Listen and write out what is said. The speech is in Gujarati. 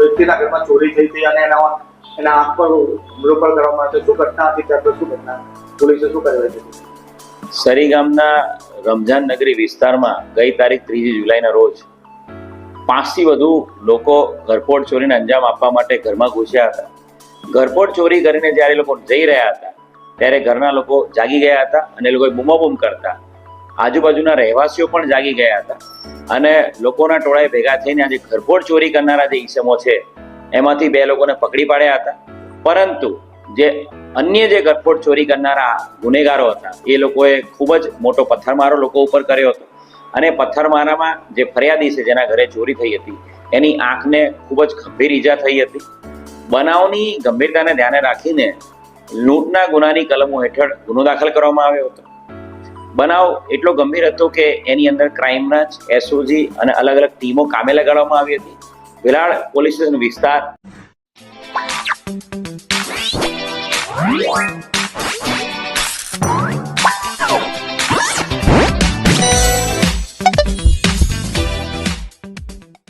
વ્યક્તિના ઘરમાં ચોરી થઈ હતી અને એના એના આંખ પર હુમલો પણ કરવામાં આવ્યો શું ઘટના હતી ત્યાં શું ઘટના? પોલીસે શું કાર્યવાહી કરી સરી ગામના રમઝાન નગરી વિસ્તારમાં ગઈ તારીખ ત્રીજી જુલાઈના રોજ પાંચથી વધુ લોકો ઘરપોટ ચોરીને અંજામ આપવા માટે ઘરમાં ઘૂસ્યા હતા. ઘરપોટ ચોરી કરીને જ્યારે લોકો જઈ રહ્યા હતા, ત્યારે ઘરના લોકો જાગી ગયા હતા અને લોકોએ બૂમાબૂમ કરતા. આજુબાજુના રહેવાસીઓ પણ જાગી ગયા હતા. અને લોકોના ટોળાએ ભેગા થઈને આજે ઘરફોડ ચોરી કરનારા જે ઈસમો છે, એમાંથી બે લોકોને પકડી પાડ્યા હતા. પરંતુ જે અન્ય જે ઘરફોડ ચોરી કરનારા ગુનેગારો હતા, એ લોકોએ ખૂબ જ મોટો પથ્થરમારો લોકો ઉપર કર્યો હતો. અને પથ્થરમારામાં જે ફરિયાદી છે, જેના ઘરે ચોરી થઈ હતી, એની આંખને ખૂબ જ ગંભીર ઈજા થઈ હતી. બનાવની ગંભીરતાને ધ્યાને રાખીને લૂંટના ગુનાની કલમો હેઠળ ગુનો દાખલ કરવામાં આવ્યો હતો. બનાવ એટલો ગંભીર હતો કે એની અંદર ક્રાઇમ બ્રાન્ચ એસઓજી અને અલગ અલગ ટીમો કામે લગાડવામાં આવી હતી. વિરાળ પોલીસ સ્ટેશન વિસ્તાર.